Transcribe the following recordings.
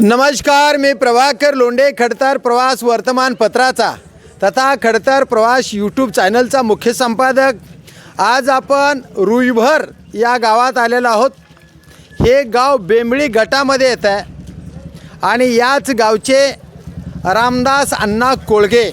नमस्कार मी प्रभाकर लोंडे खडतर प्रवास वर्तमानपत्राचा तथा खडतर प्रवास यूट्यूब चॅनलचा मुख्य संपादक. आज आपण रुईभर या गावात आलेलो आहोत. हे गाव बेंबळी गटामध्ये येतं आहे. आणि याच गावचे रामदास अण्णा कोळगे.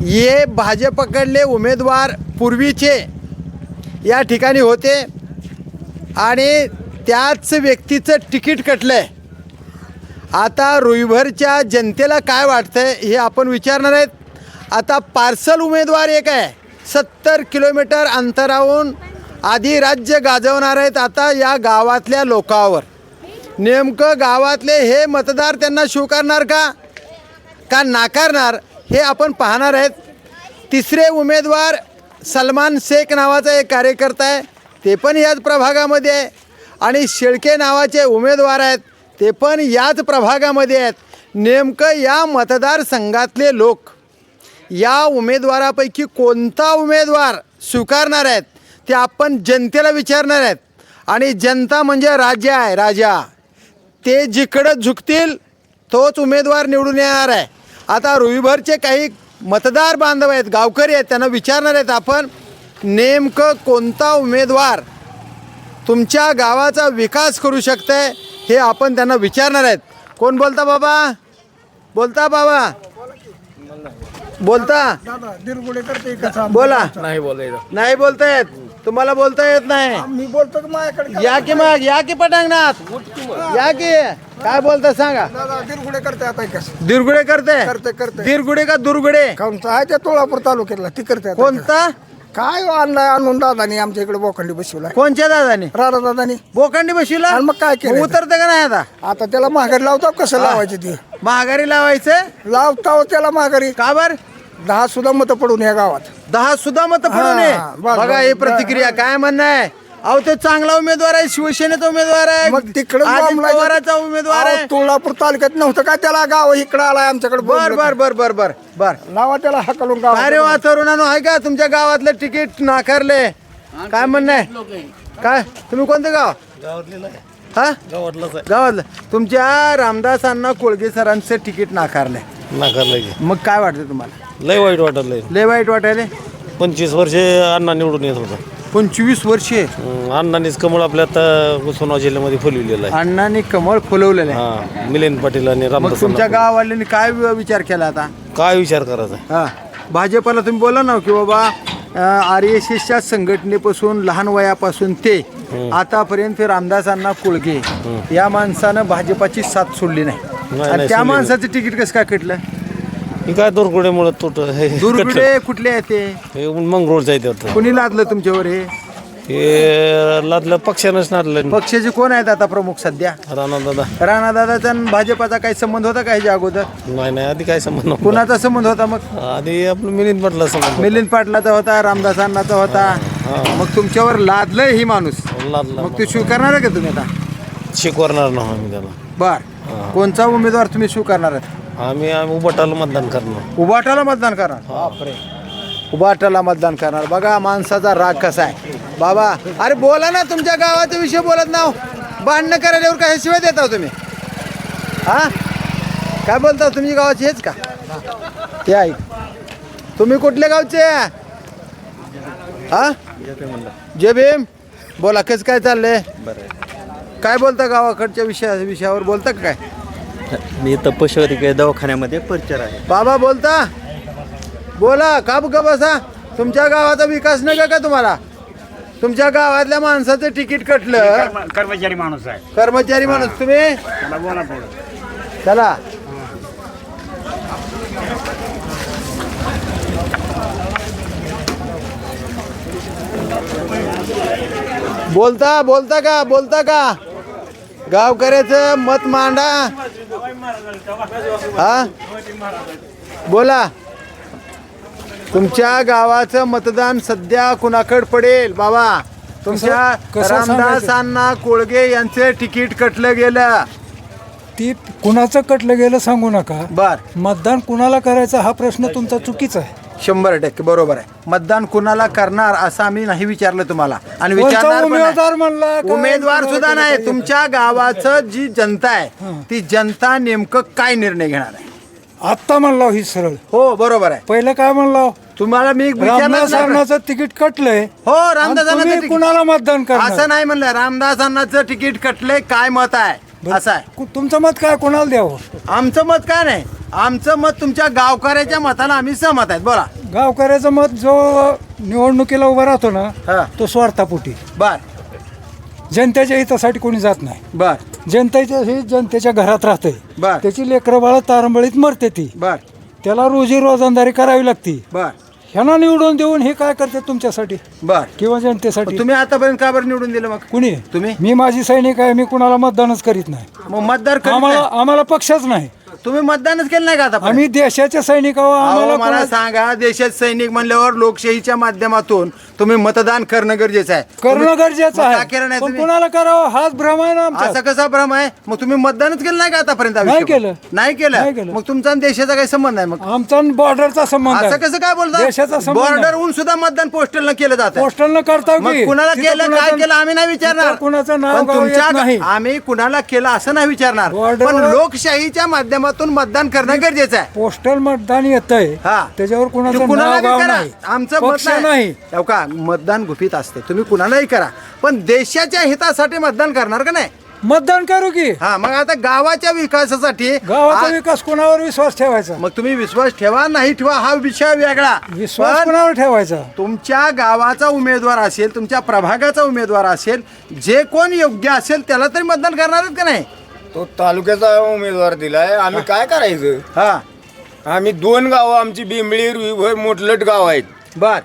हे भाजपकडले उमेदवार पूर्वीचे या ठिकाणी होते. आणि त्याच व्यक्तीचं तिकीट कटलं आहे आता रुईभरच्या जनतेला काय वाटतंय हे आपण विचारणार आहेत. आता पार्सल उमेदवार एक आहे. सत्तर किलोमीटर अंतरावून आधी राज्य गाजवणार आहेत आता या गावातल्या लोकांवर. नेमकं गावातले हे मतदार त्यांना स्वीकारणार का? का नाकारणार? हे आपण पाहणार आहेत. तिसरे उमेदवार सलमान शेख नावाचा एक कार्यकर्ता आहे. ते पण याच प्रभागामध्ये आहे. आणि शेळके नावाचे उमेदवार आहेत ते पण याच प्रभागामध्ये आहेत. नेमकं या मतदारसंघातले लोक या उमेदवारापैकी कोणता उमेदवार स्वीकारणार आहेत ते आपण जनतेला विचारणार आहेत. आणि जनता म्हणजे राजा आहे राजा. ते जिकडं झुकतील तोच उमेदवार निवडून येणार आहे. आता रुईभरचे काही मतदार बांधव आहेत गावकरी आहेत त्यांना विचारणार आहेत आपण नेमकं कोणता उमेदवार तुमच्या गावाचा विकास करू शकतंय हे आपण त्यांना विचारणार आहेत. कोण बोलता बाबा? बोलता बाबा? बोलता? दादा दिरगुडे करते कसा बोला. नाही बोलायचं नाही बोलता येत. तुम्हाला बोलता येत नाही. मी बोलतो की माझ्याकडे या की मग या की पटांगणात? या की. काय बोलता सांगा. दादा दिरगुडे करते आता कसं दिरगुडे करते. करते, करते. दिरगुडे का दुर्गुडे? काऊनचा आहे त्या तुळापूर तालुक्यातला ती करते. कोणता? काय हो आणलाय? आणून दादानी आमच्या इकडे बोखंडी बसवलाय. कोणच्या दादाने? राणा दादानी. बोखंडी बशिला आणि मग काय केलं? उतरते का नाही आता? आता त्याला महागारी लावता कसं लावायची ती? महागारी लावायचं? लावता हो त्याला महागारी का बर? दहा सुद्धा मत पडून या गावात. दहा सुद्धा मत पडू हा, नये बस, बघा बस, ही. प्रतिक्रिया काय म्हणणं आहे? अहो तो चांगला उमेदवार आहे शिवसेनेचा उमेदवार आहे. मग तिकडे अजित पवाराचा उमेदवार आहे. तुळापूर तालुक्यात नव्हतं काय त्याला गाव इकडे आलाय आमच्याकडे बर बर बर बर बर बर. लावा त्याला हकलून गाव वा तरुणानो आहे का? तुमच्या गावातलं तिकीट नाकारले. काय म्हणणं आहे? काय? तुम्ही कोणतं गाव? हा? गावातलं. तुमच्या रामदास अण्णा कोळगे सरांचं तिकीट नाकारलंय. नाकारलं की. मग काय वाटतं तुम्हाला? लय वाईट वाटलं लय वाईट वाटायले पंचवीस वर्षे अण्णा निवडून येत होता. पंचवीस वर्षे. हं, अण्णांनीच कमळ आपल्या आता उस्मानाबाद जिल्ह्यामध्ये फुलविलेलं आहे. अण्णांनी कमळ फुलवलेलं आहे. हा मिलिंद पाटील आणि मग रामदास तुमच्या अण्णा. गाववाल्यांनी काय वि- विचार केला आता? काय विचार करायचा? हा भाजपला तुम्ही बोला ना की बाबा आर एस एसच्या संघटनेपासून लहान वयापासून ते आतापर्यंत रामदास अण्णा कुळगे. या माणसानं भाजपाची साथ सोडली नाही. नाही, आणि त्या सोडली माणसाचं तिकीट कसं काय कटलं? ही काय दुर्गुड्यामुळे तुट हे दुर्बिडे कुठले आहे ते? हे मंगरूळचं आहे ते होतं. कुणी लादलं तुमच्यावर हे? हे लादलं पक्षानंच नादलं पक्षाचे कोण आहेत आता प्रमुख सध्या? राणा दादा. राणा दादाचा आणि भाजपाचा काही संबंध होता का ह्याच्या अगोदर? नाही नाही आधी काय संबंध नव्हता. कुणाचा संबंध होता मग? आधी आपलं मिलिंद पाटला संबंध मिलिंद पाटलाचा होता रामदास अण्णाचा होता. मग तुमच्यावर लादलंय ही माणूस. लादला. मग ते स्वीकारणार आहे का तुम्ही आता? शिकवणार नाही आम्ही त्याला. बर. कोणचा उमेदवार तुम्ही स्वीकारणार आहेत? आम्ही आम्ही उभटाला मतदान करणार. उबाटाला मतदान करणार? बापरे. उबाटाला मतदान करणार. बघा माणसाचा राग कसा आहे. बाबा अरे बोला ना तुमच्या गावाचा विषय बोलत नाव. भांडणं करायल्यावर काय शिवाय देता हो तुम्ही? हा? काय बोलता तुमची गावाची हेच का? ते ऐक तुम्ही कुठल्या गावचे? हा? जय भीम? बोला कसं काय चाललंय? काय बोलता गावाकडच्या विषया विषयावर? बोलता का काय? मी पशुवैद्यकीय दवाखान्यामध्ये परिचर आहे. बाबा बोलता? बोला का ग बसा? तुमच्या गावाचा विकास नका का तुम्हाला? तुमच्या गावातल्या माणसाचं तिकीट कटलं. कर्मचारी माणूस आहे. कर्मचारी माणूस तुम्ही? त्याला बोला पुढे. चला. बोलता बोलता का बोलता का? गावकऱ्याचं मत मांडा. हा? बोला. तुमच्या गावाचं मतदान सध्या कुणाकड पडेल? बाबा तुमच्या कसं रामदासांना कोळगे यांचे तिकीट कटलं गेलं. ती कुणाचं कटलं गेलं सांगू नका. बर. मतदान कुणाला करायचं हा प्रश्न तुमचा चुकीचा आहे. शंभर टक्के बरोबर आहे. मतदान कुणाला करणार असं आम्ही नाही विचारलं तुम्हाला. आणि विचारणार पण उमेदवार नाही. म्हणला उमेदवार सुद्धा नाही? तुमच्या गावाचं जी जनता आहे ती जनता नेमकं काय निर्णय घेणार आहे? आत्ता म्हणला ही सरळ. हो बरोबर आहे. पहिलं काय म्हणला? तुम्हाला मी रामदास. अण्णाचं तिकीट कटलंय. हो आणि रामदासांना तुम्ही तिकीट- कुणाला मतदान असं करणार नाही म्हणलं. रामदास अण्णाचं तिकीट कटले काय मत आहे? असं आहे. कु- तुमचं मत काय? कोणाला द्यावं? आमचं मत काय नाही? आमचं मत तुमच्या गावकऱ्याच्या मताला आम्ही सहमत आहेत. बोला. गावकऱ्याचं मत जो निवडणुकीला उभा राहतो हा. ना तो स्वार्थापोटी. बर. जनतेच्या हितासाठी कोणी जात नाही. बर. जनतेच्या ही जनतेच्या घरात राहते बर. त्याची लेकरं बाळ तारंबळीत मरते ती. बर. त्याला रोजी रोजंदारी करावी लागती. बर. ह्यांना निवडून देऊन हे काय करते तुमच्यासाठी? बर. किंवा जनतेसाठी? तुम्ही आतापर्यंत का बरं निवडून दिलं मग? कुणी? तुम्ही? मी माझी सैनिक आहे मी कुणाला मतदानच करीत नाही. मग मतदार आम्हाला. आम्हाला पक्षच नाही. तुम्ही मतदानच केलं नाही का आता आम्ही देशाचे सैनिक आहोत अहो, आम्हाला मला कोणा- सांगा देशात सैनिक म्हणल्यावर लोकशाहीच्या माध्यमातून तुम्ही मतदान करणं गरजेचं आहे. करणं तुम्ही- गरजेचं मग का आहे. केलं नाही पण तुम्ही? कुणाला करावं? हाच भ्रम आहे ना आमचा. असा कसा भ्रम आहे? मग तुम्ही मतदानच केलं नाही का आतापर्यंत नाही आयुष्यभर? केलं. नाही नाही केलं. केलं. मग तुमचा आणि देशाचा काही संबंध आहे मग? आमचा बॉर्डरचा संबंध असं आहे. कसं काय देशाचा बोलता संबंध बॉर्डर आहे. होऊन सुद्धा मतदान पोस्टल केलं जातं. पोस्टलनं करता मग की? कुणाला तिथं केलं काय कुणाचं- केलं आम्ही नाही विचारणार. तिथं कुणाचं नाव पण गाव येत तुमच्या नाही. आम्ही कुणाला केलं असं नाही विचारणार. Border पण वर- लोकशाहीच्या माध्यमातून मतदान करणं गरजेचं आहे. पोस्टल मतदान येतंय. हा. त्याच्यावर कुणाचं कुणाला नाव बी गाव करा. नाही. आमचं मत पक्ष नाही. नाही. हो का मतदान गुपित असते. तुम्ही कुणालाही करा. पण देशाच्या हितासाठी मतदान करणार का नाही? मतदान करू की. हा मग आता गावाच्या विकासासाठी गावाचा आ- विकास कोणावर विश्वास ठेवायचा? मग तुम्ही विश्वास ठेवा नाही ठेवा हा विषय वेगळा. विश्वास पण कोणावर ठेवायचा? तुमच्या गावाचा उमेदवार असेल तुमच्या प्रभागाचा उमेदवार असेल जे कोण योग्य असेल त्याला तरी मतदान करणार आहेत का नाही? तो तालुक्याचा उमेदवार दिलाय. आम्ही काय करायचं? हा. आम्ही दोन गावं आमची बिंबळी रुईभर मोठलट गाव आहेत. बर.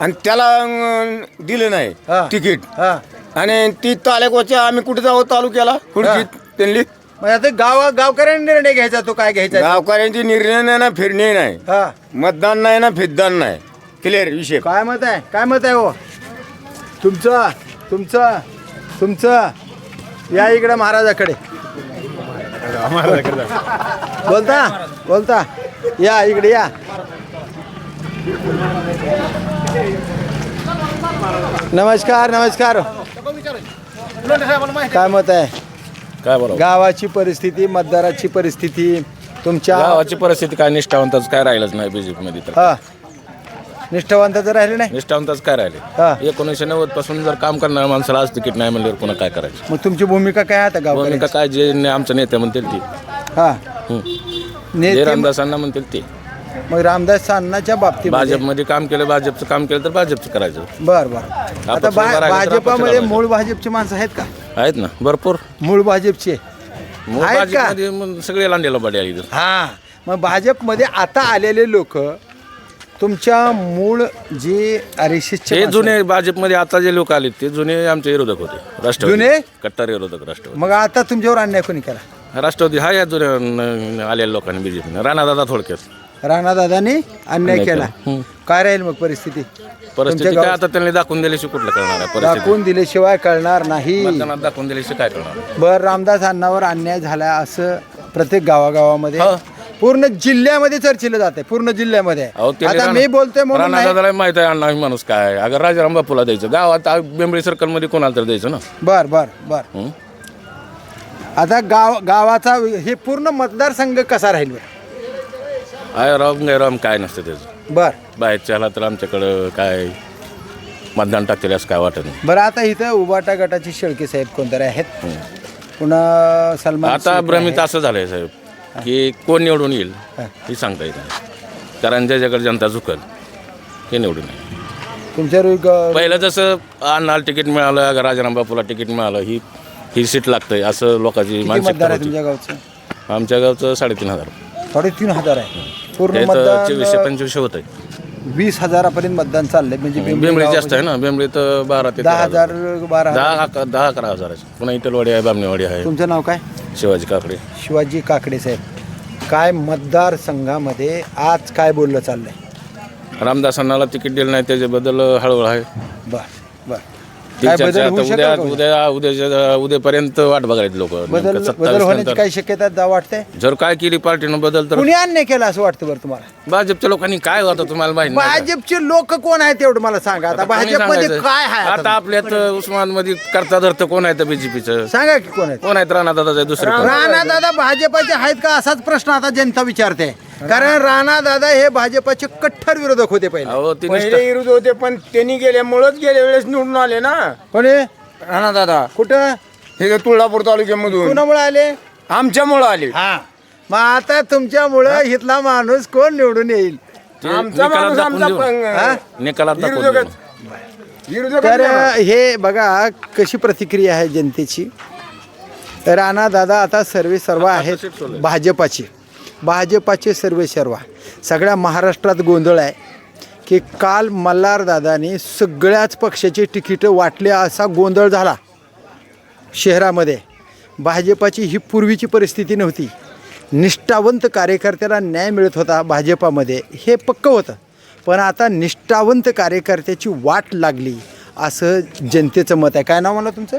आणि त्याला अं, दिलं हा. नाही तिकीट. हा. आणि ती तालुक्याच्या आम्ही कुठे जाऊ तालुक्याला? खुर्चीत त्यांनी. मग आता गाव गावकऱ्यांनी निर्णय घ्यायचा तो काय घ्यायचा. गावकऱ्यांची निर्णय नाही ना फिरणे नाही. हा. मतदान नाही ना फिरदान नाही. क्लिअर विषय. काय मत आहे? काय मत आहे हो? तुमचं तुमचं तुमचं या इकडे महाराजाकडे. बोलता बोलता. या इकडे या. नमस्कार नमस्कार. काय मत आहे? काय बरोबर गावाची परिस्थिती मतदाराची परिस्थिती तुमच्या गावाची परिस्थिती काय निष्ठावंतच काय राहिलंच नाही बीजेपी मध्ये तर. हा. निष्ठावंत तर राहिले नाही? निष्ठावंतच काय हा. राहिले एकोणीसशे नव्वदपासून जर काम करणाऱ्या माणसाला आज तिकीट नाही म्हणल्यावर पुन्हा काय करायचं? मग तुमची भूमिका काय आहे आता भूमिका गावकऱ्यांची काय जे ने- आमचे नेते म्हणतील ती. हा. हं. नेते रामदासांना म्हणतील ते. मग रामदास अण्णाच्या बाबतीत भाजपमध्ये काम केलं भाजपचं काम केलं तर भाजपचं करायचं. बर बर. आता राहिला तर भाजपामध्ये मूळ भाजपची माणसं आहेत का? आहेत ना भरपूर. मूळ भाजपचे. मूळ आहेत का? भाजपमध्ये मग सगळे लांडेला इथं हा. मग भाजपमध्ये आता आलेले लोक तुमच्या मूळ जे आरएसएसचे हे जुने भाजपमध्ये आता जे लोक आले ते जुने आमचे विरोधक होते राष्ट्रवादी. जुने? कट्टर विरोधक राष्ट्रवादी. मग आता तुमच्यावर अन्याय कोणी केला? राष्ट्रवादी हा या जुन्या न- आलेल्या लोकांनी बीजेपीने. राणादादा थोडक्यात. राणादादांनी अन्याय केला. काय राहील मग परिस्थिती? परिस्थिती काय? आता त्यांनी दाखवून दिल्याशिवाय कुठलं करणार आहे परिस्थिती? दाखवून दिल्याशिवाय कळणार नाही. मतदानात दाखवून दिल्याशिवाय काय करणार? बर रामदास अण्णावर अन्याय झाला असं प्रत्येक गावागावामध्ये हो. पूर्ण जिल्ह्यामध्ये चर्चिलं जाते पूर्ण जिल्ह्यामध्ये अहो त्यांनी आता राणा- मी बोलतोय म्हणून नाही. राणादादाला माहीत आहे अण्णा ही माणूस काय. अगर राजाराम बापूला द्यायचं गावात आ- बेंबळी सर्कलमध्ये कोणाला तर द्यायचं ना बर बर बर हं? आता गाव गावाचा हे पूर्ण मतदारसंघ कसा राहील बरं? आय राम गैराम काय नसतं त्याचं बर बाहेरच्या आला तर आमच्याकडं काय मतदान टाकतील असं काय वाटत नाही बरं आता इथं उबाटा गटाचे शेळके साहेब कोणतरी आहेत पुन्हा सलमान आता शेख भ्रमित. असं झालंय साहेब की कोण निवडून येईल हे. सांगता येत नाही. कारण ज्याच्याकडे जनता झुकल हे निवडून येईल. तुमच्या पहिलं जसं अण्णाला तिकीट मिळालं अगर राजाराम बापूला तिकीट मिळालं ही ही सीट लागतंय असं लोकांची किती मानसिकता आहे होती. तुमच्या गावचं? आमच्या गावचं साडेतीन हजार. साडेतीन हजार आहे. पूर्ण त्याचं चोवीसशे पंचवीसशे होत आहे वीस हजारापर्यंत मतदान चाललंय. म्हणजे बिंबळी जास्त आहे ना. बेंबळी तर बारा ते दहा हजार बारा हजार. दहा अकरा दहा अकरा हजाराची पुन्हा इटलवाडी आहे बामणेवाडी आहे. तुमचं नाव काय? शिवाजी काकडे. शिवाजी काकडे साहेब. काय मतदारसंघामध्ये आज काय बोललं चाललंय? रामदासांना तिकीट दिलं नाही त्याच्याबद्दल हळूहळू आहे. बर बर. काय चर्चा बदल आता होऊ शकेल उद्या का? उद्या उद्याच्या उद्यापर्यंत वाट बघायला लोक बदल बदल होण्याची काही शक्यता दा- वाटते जर काय केली पार्टीनं बदल तर कुणी अन्याय केला असं वाटतं बरं तुम्हाला भाजपच्या लोकांनी काय होतं तुम्हाला माहिती नाही का? भाजपचे लोक कोण आहेत तेवढं मला सांगा आता कोणी भाजपमध्ये सांगायचं? काय आहे आता आता? आपल्यात उस्मानमध्ये करता धरतं कोण आहे बीजेपीचं सांगा की कोण आहेत कोण आहेत राणा दादा दुसरं कोण? राणा दादा भाजपाचे आहेत का असाच प्रश्न आता जनता विचारते कारण राणा. दादा हे भाजपाचे कट्टर विरोधक होते पहिले. अहो ती पहिले निष्ठा- विरोध होते पण त्यांनी गेल्यामुळेच गेल्या वेळेस निवडून आले ना. कोणी राणा दादा. कुठं? हे तुळजापूर तालुक्यामधून. कुणामुळे आले? आमच्यामुळं आले. हा. मग आता तुमच्यामुळं इथला माणूस कोण निवडून येईल? ते आमचा निकालात माणूस दाखवून आमचा देऊ. पण- हा? निकालात दाखवून विरोधकच. देऊ. विरोधकच तर नाही. हे बघा कशी प्रतिक्रिया आहे जनतेची? राणा दादा आता सर्वे सर्व आहेत भाजपाचे. भाजपाचे सर्वे सर्व सगळ्या महाराष्ट्रात गोंधळ आहे की काल मल्हारदादाने सगळ्याच पक्षाची तिकीटं वाटले असा गोंधळ झाला शहरामध्ये. भाजपाची ही पूर्वीची परिस्थिती नव्हती. निष्ठावंत कार्यकर्त्याला न्याय मिळत होता भाजपामध्ये. हे पक्क होतं. पण आता निष्ठावंत कार्यकर्त्याची वाट लागली असं जनतेचं मत आहे. काय नाव मला तुमचं?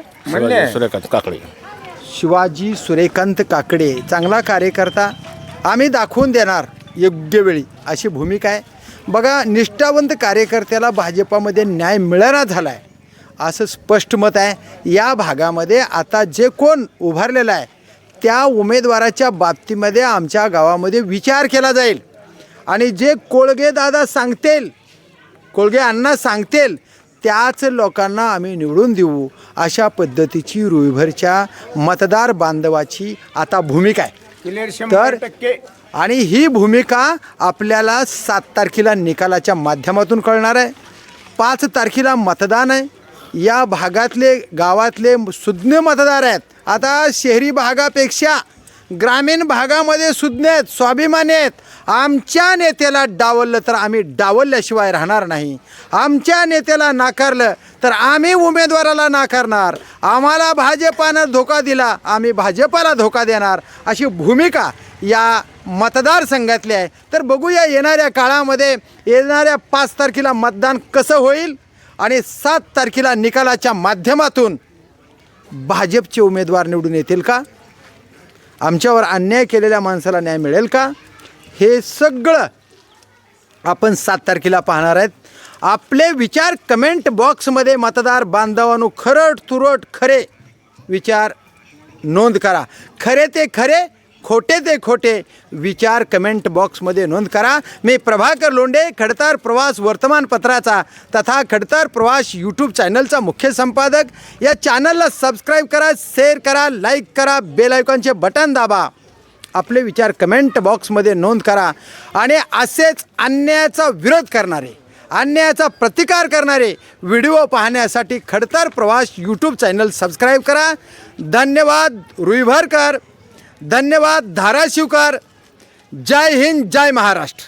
सूर्यकांत काकडे. शिवाजी सूर्यकांत काकडे. चांगला कार्यकर्ता आम्ही दाखवून देणार योग्य वेळी. अशी भूमिका आहे. बघा निष्ठावंत कार्यकर्त्याला भाजपामध्ये न्याय मिळणार झाला आहे असं स्पष्ट मत आहे. या भागामध्ये आता जे कोण उभारलेलं आहे त्या उमेदवाराच्या बाबतीमध्ये आमच्या गावामध्ये विचार केला जाईल. आणि जे कोळगे दादा सांगतील कोळगे अण्णा सांगतील त्याच लोकांना आम्ही निवडून देऊ अशा पद्धतीची रुईभरच्या मतदार बांधवाची आता भूमिका आहे. क्लिअर शंभर टक्के. आणि ही भूमिका आपल्याला सात तारखेला निकालाच्या माध्यमातून कळणार आहे. पाच तारखेला मतदान आहे. या भागातले गावातले सुज्ञ मतदार आहेत. आता शहरी भागापेक्षा ग्रामीण भागामध्ये सुज्ञ आहेत स्वाभिमानी आहेत. आमच्या नेत्याला डावललं तर आम्ही डावलल्याशिवाय राहणार नाही. आमच्या नेत्याला नाकारलं तर आम्ही उमेदवाराला नाकारणार. आम्हाला भाजपानं धोका दिला आम्ही भाजपाला धोका देणार अशी भूमिका या मतदारसंघातली आहे. तर बघूया येणाऱ्या काळामध्ये येणाऱ्या पाच तारखेला मतदान कसं होईल आणि सात तारखेला निकालाच्या माध्यमातून भाजपचे उमेदवार निवडून येतील का? आमच्यावर अन्याय केलेल्या माणसाला न्याय मिळेल का? हे सगळं आपण सात तारखेला पाहणार आहेत. आपले विचार कमेंट बॉक्समध्ये मतदार बांधवांनो खरट तुरट खरे विचार नोंद करा. खरे ते खरे खोटे ते खोटे विचार कमेंट बॉक्समध्ये नोंद करा. मी प्रभाकर लोंडे खडतार प्रवास वर्तमानपत्राचा तथा खडतार प्रवास यूट्यूब चॅनलचा मुख्य संपादक. या चॅनलला सबस्क्राईब करा शेअर करा लाईक करा बेल आयकॉनचे बटन दाबा. आपले विचार कमेंट बॉक्समध्ये नोंद करा. आणि असेच अन्यायाचा विरोध करणारे अन्यायाचा प्रतिकार करणारे व्हिडिओ पाहण्यासाठी खडतर प्रवास यूट्यूब चॅनल सबस्क्राईब करा. धन्यवाद रुईभरकर धन्यवाद धाराशिवकर. जय हिंद जय महाराष्ट्र.